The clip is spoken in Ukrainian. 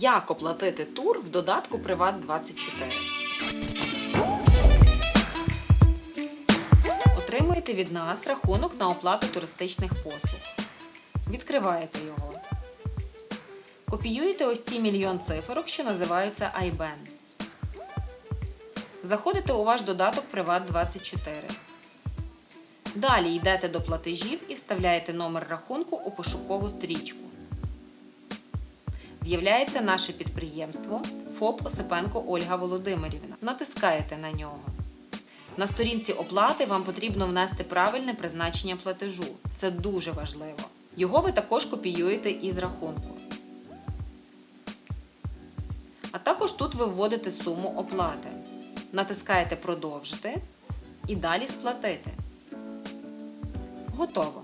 Як оплатити тур в додатку Приват 24? Отримуєте від нас рахунок на оплату туристичних послуг. Відкриваєте його. Копіюєте ось ці мільйон циферок, що називаються IBAN. Заходите у ваш додаток Приват 24. Далі йдете до платежів і вставляєте номер рахунку у пошукову стрічку. З'являється наше підприємство ФОП Осипенко Ольга Володимирівна. Натискаєте на нього. На сторінці оплати вам потрібно внести правильне призначення платежу. Це дуже важливо. Його ви також копіюєте із рахунку. А також тут ви вводите суму оплати. Натискаєте Продовжити і далі сплатити. Готово.